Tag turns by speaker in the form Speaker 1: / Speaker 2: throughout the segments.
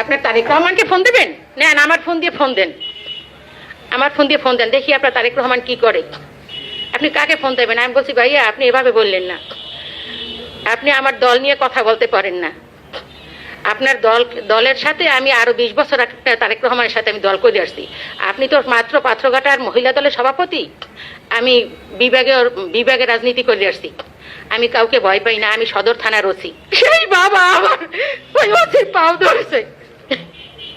Speaker 1: আপনার তারেক রহমানকে ফোন দেবেন? নেন, আমার ফোন দিয়ে ফোন দেন। আমার ফোন দিয়ে ফোন দেন, দেখি আপনার তারেক রহমান কি করে। আপনি কাকে ফোন দেবেন? আমি বলছি, ভাইয়া, আপনি এভাবে বললেন না। আপনি আমার দল নিয়ে কথা বলতে পারেন না। আপনার দল, দলের সাথে আমি আরও বিশ বছর তারেক রহমানের সাথে আমি দল করে আসছি। আপনি তো মাত্র পাত্রঘাটার মহিলা দলের সভাপতি। আমি বিভাগে বিভাগে রাজনীতি করে আসছি। আমি কাউকে ভয় পাই না, আমি সদর থানার ওসি। সেই বাবা আমার, ওই ওসির পাও ধরেছে।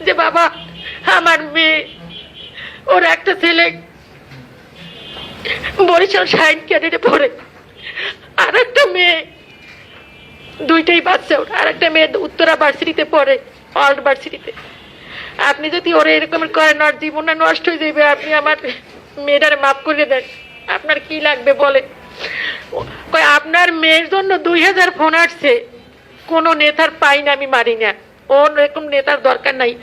Speaker 1: যে বাবা, আমার মেয়ে, ওর একটা ছেলে বরিশাল সাইন ক্যাডেটে পড়ে। আর একটা মেয়ে, দুইটাই বাচ্চা ওর। আর একটা মেয়ে উত্তরা ভার্সিটিতে পড়ে অল্ড ভার্সিটিতে। আপনি যদি ওরা এরকম করেন, আর জীবনটা নষ্ট হয়ে যাবে আপনি আমার মেয়েটারে মাফ করে দেন। আপনার কি লাগবে বলে আপনার মেয়ের জন্য দুই হাজার ফোন আসছে, কোনো নেতার পাই না, আমি মারি না। ওর এরকম নেতার দরকার নাই।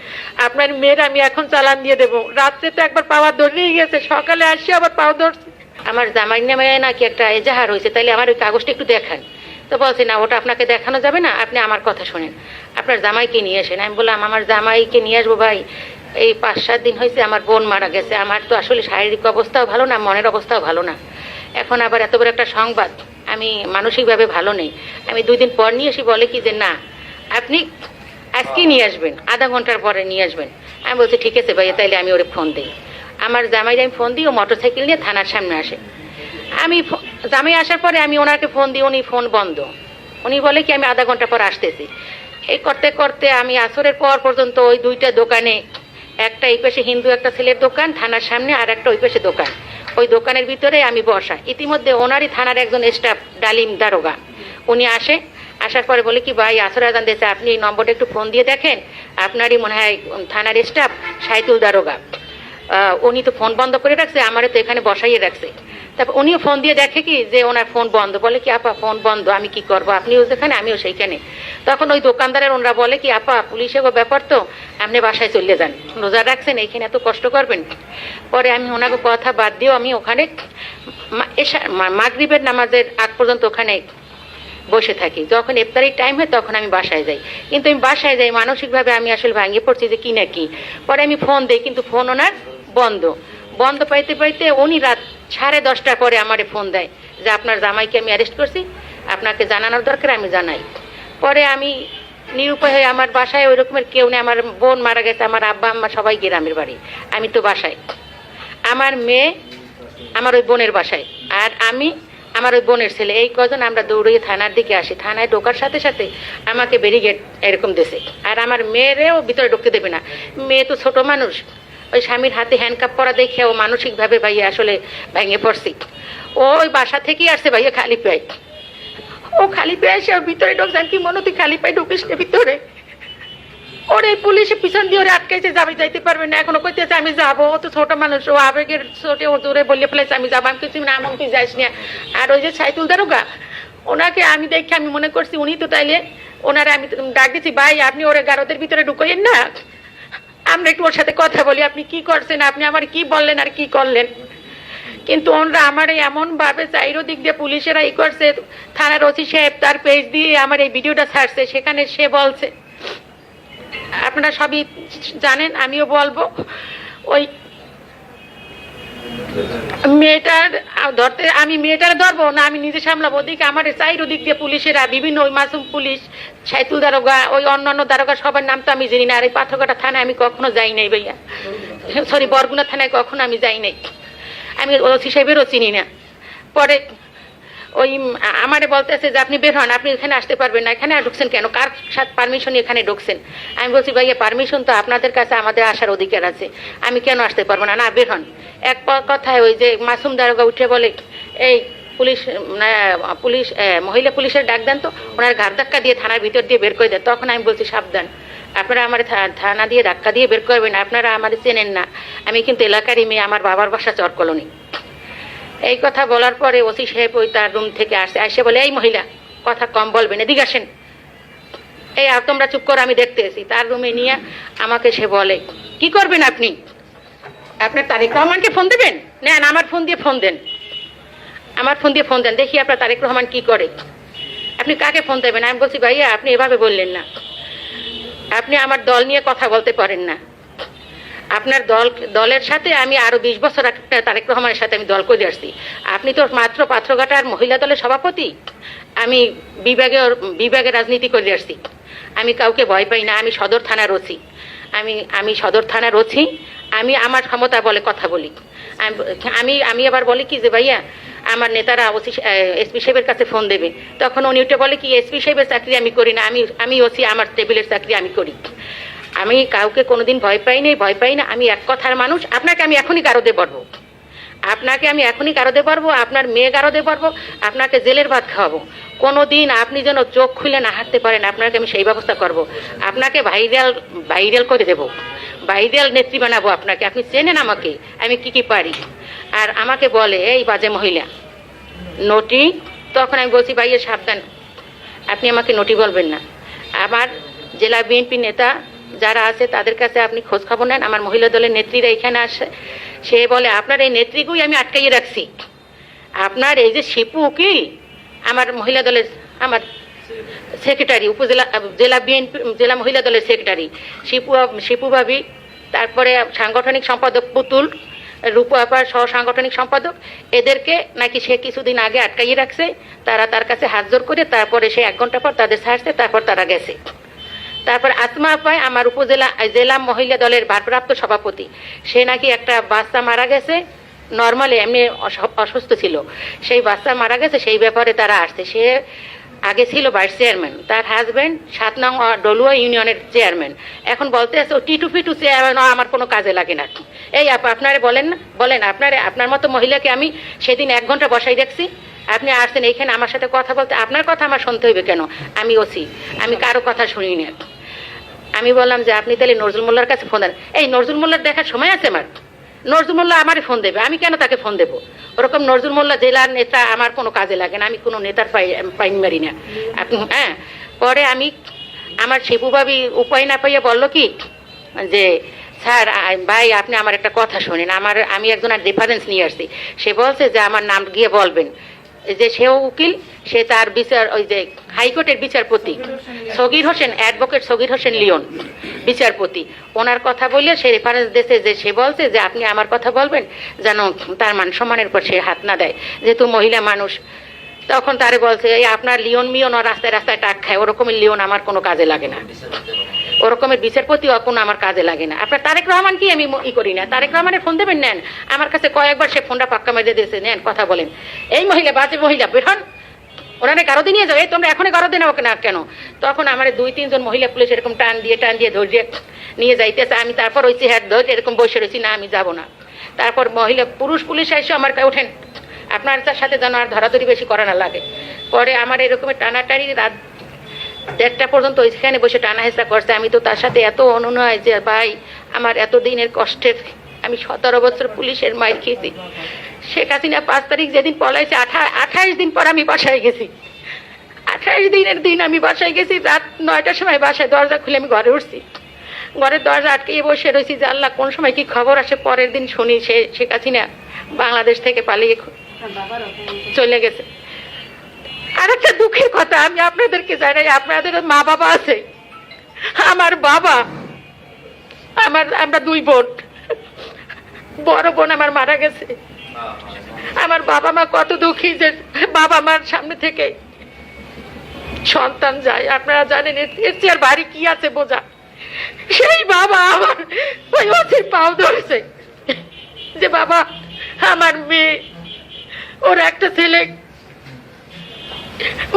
Speaker 1: আপনার মেয়ের আমি এখন চালান দিয়ে দেবো। রাত্রে তো একবার পাওয়া ধরেই গেছে, সকালে আসি আবার পাওয়া ধরছে। আমার জামাই নামে নাকি একটা এজাহার হয়েছে, তাইলে আমার ওই কাগজটা একটু দেখান। তো বলছে, না, ওটা আপনাকে দেখানো যাবে না, আপনি আমার কথা শোনেন। আপনার জামাইকে নিয়ে আসেন আমি বললাম, আমার জামাইকে নিয়ে আসব ভাই। এই পাঁচ, সাত দিন হয়েছে আমার বোন মারা গেছে। আমার তো আসলে শারীরিক অবস্থাও ভালো না, মনের অবস্থাও ভালো না। এখন আবার এত বড় একটা সংবাদ। আমি মানসিকভাবে ভালো নেই। আমি দুই দিন পর নিয়ে এসে বলে কি যে, না, আপনি আজকে নিয়ে আসবেন, আধা ঘণ্টার পরে নিয়ে আসবেন। আমি বলছি, ঠিক আছে ভাইয়া, তাইলে আমি ওরে ফোন দিই। আমার জামাইরে আমি ফোন দিই, ও মোটর সাইকেল নিয়ে থানার সামনে আসে। আমি জামাই আসার পরে আমি ওনাকে ফোন দিই, উনি ফোন বন্ধ। উনি বলে কি, আমি আধা ঘণ্টা পর আসতেছি। এই করতে করতে আমি আসরের পর পর্যন্ত ওই দুইটা দোকানে, একটা এই পাশে হিন্দু, একটা ছেলের দোকান, থানার সামনে আর একটা ওই পাশে দোকান। ওই দোকানের ভিতরে আমি বসা। ইতিমধ্যে ওনারই থানার একজন স্টাফ ডালিম দারোগা। উনি আসে আসার পরে বলে কি, ভাই, আসর আজান দিয়েছে, আপনি এই নম্বরটা একটু ফোন দিয়ে দেখেন। আপনারই মনে হয় থানার স্টাফ সাইতুল দারোগা। উনি তো ফোন বন্ধ করে রাখছে আমারে তো এখানে বসাইয়ে রাখছে। তারপর উনিও ফোন দিয়ে দেখে কি, যে ওনার ফোন বন্ধ। বলে কি, আপা, ফোন বন্ধ, আমি কি করব? আপনিও যেখানে, আমিও সেইখানে। তখন ওই দোকানদারের ওনারা বলে কি, আপা পুলিশের ব্যাপার তো, আপনি বাসায় চলে যান। রোজা রাখছেন, এইখানে এত কষ্ট করবেন? পরে আমি ওনাকে কথা বাদ দিয়েও আমি ওখানে মাগরিবের নামাজের আগ পর্যন্ত ওখানে বসে থাকি। যখন ইফতারির টাইম হয়, তখন আমি বাসায় যাই। কিন্তু আমি বাসায় যাই, মানসিকভাবে আমি আসলে ভাঙিয়ে পড়ছি যে কি না কি। পরে আমি ফোন দিই, কিন্তু ফোন ওনার বন্ধ। বন্ধ পাইতে পাইতে উনি রাত সাড়ে দশটার পরে আমারে ফোন দেয় যে, আপনার জামাইকে আমি অ্যারেস্ট করছি। আপনাকে জানানোর দরকার, আমি জানাই। পরে আমি নিরুপায় হয়ে আমার বাসায় ওই রকমের কেউ নেই, আমার বোন মারা গেছে, আমার আব্বা, আম্মা সবাই গ্রামের বাড়ি। আমি তো বাসায়। আমার মেয়ে আমার ওই বোনের বাসায়। আর আমি আমার ওই বোনের ছেলে, এই কজন আমরা দৌড়িয়ে থানার দিকে আসি, থানায় ঢোকার সাথে সাথে আমাকে ব্যারিগেড এরকম দেশে আর আমার মেয়েরেও ভিতরে ঢুকতে দেবে না। মেয়ে তো ছোট মানুষ, ওই স্বামীর হাতে হ্যান্ডকাপ পরা দেখে ও মানসিকভাবে ভাইয়া আসলে ভেঙে পড়ছি। ও ওই বাসা থেকেই আসছে ভাইয়া খালি পায়। ও খালি পায়ে ওর ভিতরে ঢুকছে, আমি কি মনে তুই খালি পায়ে ঢুকিস ভিতরে? ওর এই পুলিশে পিছন দিয়ে ওরে আটকাইছে যাবে, যাইতে পারবে না। এখনও কইতেছে, আমি যাব। ও তো ছোট মানুষ, ও আবেগের ছোটে ও দূরে বললে ফেলেছে আমি যাব। আমি কিছু না এমন তুই যাইস না। আর ওই যে সাইতুল দারোগা, ওনাকে আমি দেখে আমি মনে করছি উনি তো তাইলে ওনারে আমি ডাক দিচ্ছি ভাই, আপনি ওরে গারদের ভিতরে ঢুকাইয়েন না। আমরা একটু ওর সাথে কথা বলি, আপনি কি করছেন? আপনি আমার কি বললেন আর কি করলেন? কিন্তু ওনরা আমার এমন ভাবে চাইরো দিক দিয়ে পুলিশেরা ই করছে, থানার ওসি সাহেব তার পেজ দিয়ে আমার এই ভিডিওটা ছাড়ছে, সেখানে সে বলছে। আপনারা সবই জানেন, আমিও বলব। ওই মেয়েটার ধরতে আমি মেয়েটার ধরবো না, আমি নিজে সামলাবো? ওদিকে আমার চাইর দিক দিয়ে পুলিশেরা, বিভিন্ন ওই মাসুম পুলিশ সাইতুল দারোগা, ওই অন্যান্য দারোগা, সবার নাম তো আমি জানি না। আর এই পাথরঘাটা থানায় আমি কখনো যাই নাই ভাইয়া। সরি বরগুনা থানায় কখনো আমি যাই নাই। আমি ওসি সাহেবেরও চিনি না। পরে ওই আমারে বলতেছে যে আপনি বের হন, আপনি এখানে আসতে পারবেন না। এখানে ঢুকছেন কেন? কার সাথে পারমিশন এখানে ঢুকছেন? আমি বলছি, ভাইয়া পারমিশন তো আপনাদের কাছে, আমাদের আসার অধিকার আছে। আমি কেন আসতে পারব না? না, বের হন। এক কথায় ওই যে মাসুম দারোগা উঠে বলে, এই পুলিশ পুলিশ মহিলা পুলিশের ডাক দেন তো, ওনার ঘাট ধাক্কা দিয়ে থানার ভিতর দিয়ে বের করে দেন। তখন আমি বলছি, সাবধান। আপনারা আমার থানা দিয়ে ধাক্কা দিয়ে বের করবেন, আপনারা আমাদের চেনেন না। আমি কিন্তু এলাকারই মেয়ে, আমার বাবার বাসা চর কলোনি এই কথা বলার পরে ওসি সাহেব ওই তার রুম থেকে আসে আসে বলে, এই মহিলা, কথা কম বলবেন, এদিকে আসেন। এই আর তোমরা চুপ করো, আমি দেখতে এসি তার রুমে নিয়ে আমাকে সে বলে, কি করবেন আপনি? আপনার তারেক রহমানকে ফোন দেবেন? নেন, আমার ফোন দিয়ে ফোন দেন। আমার ফোন দিয়ে ফোন দেন, দেখি আপনার তারেক রহমান কি করে। আপনি কাকে ফোন দেবেন? আমি বলছি, ভাইয়া, আপনি এভাবে বললেন না। আপনি আমার দল নিয়ে কথা বলতে পারেন না। আপনার দল, দলের সাথে আমি আরও বিশ বছর তারেক রহমানের সাথে আমি দল করে আসছি। আপনি তো মাত্র পাত্রঘাটার মহিলা দলের সভাপতি। আমি বিভাগে বিভাগে রাজনীতি করে আসছি। আমি কাউকে ভয় পাই না, আমি সদর থানার ওসি। আমি আমি সদর থানার ওসি। আমি আমার ক্ষমতা বলে কথা বলি। আমি আমি আবার বলি কি যে, ভাইয়া, আমার নেতারা ওসি এসপি সাহেবের কাছে ফোন দেবে। তখন উনি ওটা বলে কি, এসপি সাহেবের চাকরি আমি করি না, আমি আমি ওসি, আমার টেবিলের চাকরি আমি করি। আমি কাউকে কোনোদিন ভয় পাই নাই, ভয় পাই না, আমি এক কথার মানুষ। আপনাকে আমি এখনই গারদে পারব আপনাকে আমি এখনই গারদে পারব আপনার মেয়ে গারদে পারব আপনাকে জেলের ভাত খাওয়াবো। কোনো দিন আপনি যেন চোখ খুলে না হাঁটতে পারেন, আপনাকে আমি সেই ব্যবস্থা করব। আপনাকে ভাইরাল ভাইরাল করে দেব। ভাইরাল নেত্রী বানাবো আপনাকে। আপনি চেনেন আমাকে, আমি কি কি পারি। আর আমাকে বলে, এই বাজে মহিলা, নটি? তখন আমি বলছি, ভাইয়া, সাবধান। আপনি আমাকে নটি বলবেন না। আমার জেলা বিএনপি নেতা যারা আছে, তাদের কাছে আপনি খোঁজ খবর নেন। আমার মহিলা দলের নেত্রীরা এখানে আসে। সে বলে, আপনার এই নেত্রীকেই আমি আটকাইয়ে রাখছি। আপনার এই যে শিপু উকিল, আমার মহিলা দলের, আমার সেক্রেটারি, উপজেলা, জেলা বিএনপি, জেলা মহিলা দলের সেক্রেটারি, শিপু শিপু ভাবি, তারপরে সাংগঠনিক সম্পাদক পুতুল, রূপু আপার সহ সাংগঠনিক সম্পাদক, এদেরকে নাকি সে কিছুদিন আগে আটকাইয়ে রাখছে। তারা তার কাছে হাত জোর করে, তারপরে সে এক ঘণ্টা পর তাদের ছাড়ছে, তারপর তারা গেছে। তারপর আসমা আপায় আমার উপজেলা, জেলা মহিলা দলের ভারপ্রাপ্ত সভাপতি। সে নাকি একটা বাচ্চা মারা গেছে। নর্মালি এমনি অসুস্থ ছিল। সেই বাচ্চা মারা গেছে, সেই ব্যাপারে তারা আসছে। সে আগে ছিল ভাইস চেয়ারম্যান। তার হাজবেন্ড সাত নং ডলুয়া ইউনিয়নের চেয়ারম্যান। এখন বলতে আছে, ও টিটু ফিটু চেয়ারম্যান আমার কোনো কাজে লাগে না। এই আপা, আপনারে বলেন না? বলেন, আপনারে, আপনার মতো মহিলাকে আমি সেদিন এক ঘণ্টা বসাই দেখছি। আপনি আসছেন এইখানে আমার সাথে কথা বলতে আপনার কথা আমার শুনতে হইবে কেন? আমি ওসি আমি কারও কথা শুনি না। আমি বললাম যে আপনি তাহলে নজরুল মোল্লার কাছে ফোন দেন। এই নজরুল মোল্লার দেখার সময় আছে আমার? নজরুল মোল্লা আমারই ফোন দেবে আমি কেন তাকে ফোন দেবো? ওরকম নজরুল মোল্লা জেলার নেতা আমার কোনো কাজে লাগে না আমি কোনো নেতার পাই পাইন মারি না। আপনি হ্যাঁ পরে আমি আমার শিবু ভাবি উপায় না পাইয়া বলল কি যে স্যার ভাই আপনি আমার একটা কথা শোনেন আমার আমি একজনের রেফারেন্স নিয়ে আসছি। সে বলছে যে আমার নাম গিয়ে বলবেন। যে সেও উকিল, সে তার বিচার, ওই যে হাইকোর্টের বিচারপতি। সগির হোসেন, অ্যাডভোকেট সগির হোসেন লিওন, বিচারপতি। ওনার কথা বললে সে রেফারেন্স দিয়েছে যে, সে বলছে যে, আপনি আমার কথা বলবেন যেন তার মান সম্মানের পর সে হাত না দেয়। যেহেতু মহিলা মানুষ, তখন তারে বলছে, এই আপনার লিওন মিওন রাস্তায় রাস্তায় টাক খায়। ওরকমের লিওন আমার কোনো কাজে লাগে না। ওরকমের বিচারপতি কোনো আমার কাজে লাগে না। আপনার তারেক রহমান কি আমি ই করি না? তারেক রহমানের ফোন দেবেন, নেন। আমার কাছে কয়েকবার সে ফোনটা পাক্কা মেরে দিয়েছে, নেন, কথা বলেন। এই মহিলা, বাজে মহিলা বেরন ওনারে গারদে নিয়ে যাও। এই তোমরা এখনই গারদে নাও না কেন? তখন আমার দুই, তিনজন মহিলা পুলিশ এরকম টান দিয়ে টান দিয়ে ধরিয়ে নিয়ে যাইতেছে। আমি তারপর ওই চেহার ধরে এরকম বসে রয়েছি, না, আমি যাব না। তারপর মহিলা, পুরুষ পুলিশ এসে আমার ওঠেন। আপনার তার সাথে যেন আর ধরাধরি বেশি করা না লাগে। পরে আমার এরকমের টানাটানি রাত দেড়টা পর্যন্ত ওইখানে বসে টানা হেসা করছে। আমি তো তার সাথে এত অনুনয় যে ভাই আমার এত দিনের কষ্টের আমি সতেরো বছর পুলিশের মায়ের খেয়েছি। শেখ হাসিনা পাঁচ তারিখ যেদিন পলাইছে আঠা আঠাইশ দিন পর আমি বাসায় গেছি। আঠাইশ দিনের দিন আমি বাসায় গেছি রাত নয়টার সময় বাসায় দরজা খুলে আমি ঘরে উঠছি। ঘরের দরজা আটকে বসে রয়েছি যে আল্লাহ কোন সময় কি খবর আসে পরের দিন শুনি সে শেখ হাসিনা বাংলাদেশ থেকে পালিয়ে চলে গেছে। আরেকটা দুঃখের কথা, আমি আপনাদেরকে জানাই, আপনাদের মা বাবা আছে। আমার বাবা, আমার, আমরা দুই বোন। বড় বোন আমার মারা গেছে। আমার বাবা মা কত দুঃখী যে বাবা মার সামনে থেকে সন্তান যায়। আপনারা জানেন, এর চেয়ে আর বাড়ি কি আছে বোঝা। সেই বাবা আমার ওই অথির পাও ধরেছে। যে বাবা, আমার মেয়ে, ওর একটা ছেলে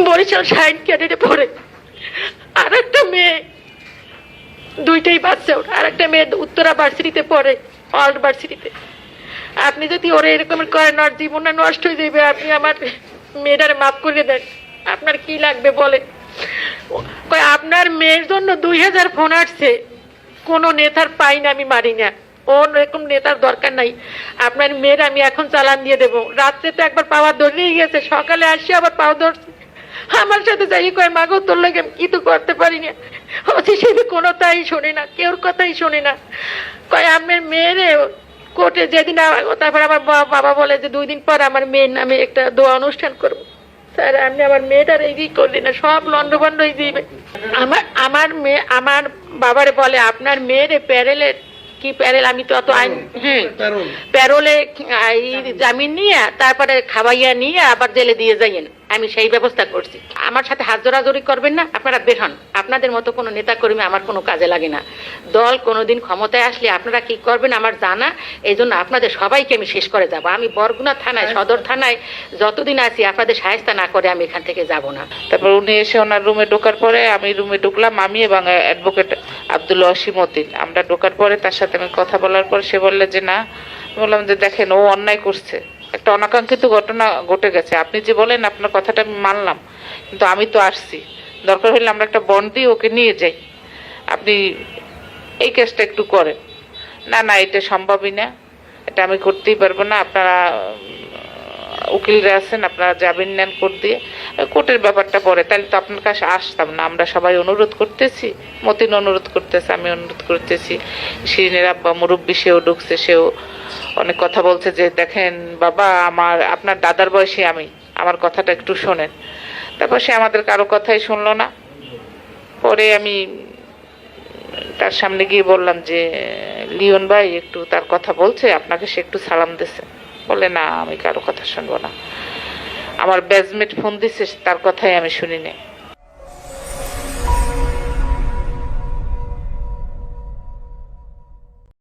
Speaker 1: বরিশাল সাইন ক্যাডেটে পড়ে। আর একটা মেয়ে। দুইটাই বাচ্চা ওর। আর একটা মেয়ে উত্তরা ভার্সিটিতে পড়ে অল্ড ভার্সিটিতে। আপনি যদি ওরা এরকম করেন ওর জীবনটা নষ্ট হয়ে যাবে আপনি আমার মেয়েটারে মাফ করে দেন। আপনার কি লাগবে কয়, আপনার মেয়ের জন্য দুই হাজার ফোন আসছে। কোনো নেতার পাই না আমি মারি না। এরকম নেতার দরকার নাই। আপনার মেয়ের আমি এখন চালান দিয়ে দেবো। রাত্রে তো একবার পাওয়া ধরেই গেছে, সকালে আসি আবার পাওয়া ধরছে। আমার সাথে যাই কয়, মাগো, তোর লাগে আমি কি তো করতে পারি না। অতি সে কোনো তাই শোনে না, কেউর কথাই শোনে না। কয়, আমার মেয়েরে কোর্টে যেদিন তারপর আমার বাবা বলে যে দুই দিন পর আমার মেয়ের নামে একটা দোয়া অনুষ্ঠান করব। স্যার, আপনি আমার মেয়েটার এই করলেন না, সব লন্ডভন্ড হয়ে দিবে আমার আমার মেয়ে, আমার বাবারে বলে, আপনার মেয়েরে প্যারেলের কি প্যারেল? আমি তো অত আইন হ্যাঁ
Speaker 2: প্যারোলে।
Speaker 1: জামিন নিয়ে তারপরে খাওয়াইয়া নিয়ে আবার জেলে দিয়ে যাইয়েন। আমি সেই ব্যবস্থা করছি। আমার সাথে হাত জোরাজোরি করবেন না আপনারা বের হন। আপনাদের মতো কোনো নেতা কর্মী আমার কোনো কাজে লাগে না। দল কোনোদিন ক্ষমতায় আসলে আপনারা কি করবেন আমার জানা এই জন্য আপনাদের সবাইকে আমি শেষ করে যাব। আমি বরগুনা থানায় সদর থানায় যতদিন আছি আপনাদের সাহেস্তা না করে আমি এখান থেকে যাব না।
Speaker 3: তারপর উনি এসে ওনার রুমে ঢোকার পরে আমি রুমে ঢুকলাম আমি এবং অ্যাডভোকেট আব্দুল অসীমউদ্দিন আমরা ঢোকার পরে তার সাথে আমি কথা বলার পর সে বললে যে, না। বললাম যে, দেখেন, ও অন্যায় করছে। একটা অনাকাঙ্ক্ষিত ঘটনা ঘটে গেছে। আপনি যে বলেন, আপনার কথাটা আমি মানলাম। কিন্তু আমি তো আসছি। দরকার হলে আমরা একটা বন্ড দিয়ে ওকে নিয়ে যাই। আপনি এই কেসটা একটু করেন। না না, এটা সম্ভবই না। এটা আমি করতেই পারব না। আপনারা উকিলরা আছেন, আপনারা যাবেন নেন কোর্ট দিয়ে। কোর্টের ব্যাপারটা পরে। তাহলে তো আপনার কাছে আসতাম না। আমরা সবাই অনুরোধ করতেছি। মতিন অনুরোধ করতেছে, আমি অনুরোধ করতেছি। শিরিনের আব্বা মুরব্বী, সেও ঢুকছে, সেও অনেক কথা বলছে যে, দেখেন বাবা, আমার, আপনার দাদার বয়সে আমি। আমার কথাটা একটু শোনেন। তারপর সে আমাদের কারও কথাই শুনলো না। পরে আমি তার সামনে গিয়ে বললাম যে, লিওন ভাই, একটু তার কথা বলছে, আপনাকে সে একটু সালাম দিছে। বলে, না, আমি কারও কথা শুনব না। আমার ব্যাজমেট ফোন দিছে, তার কথাই আমি শুনি নাই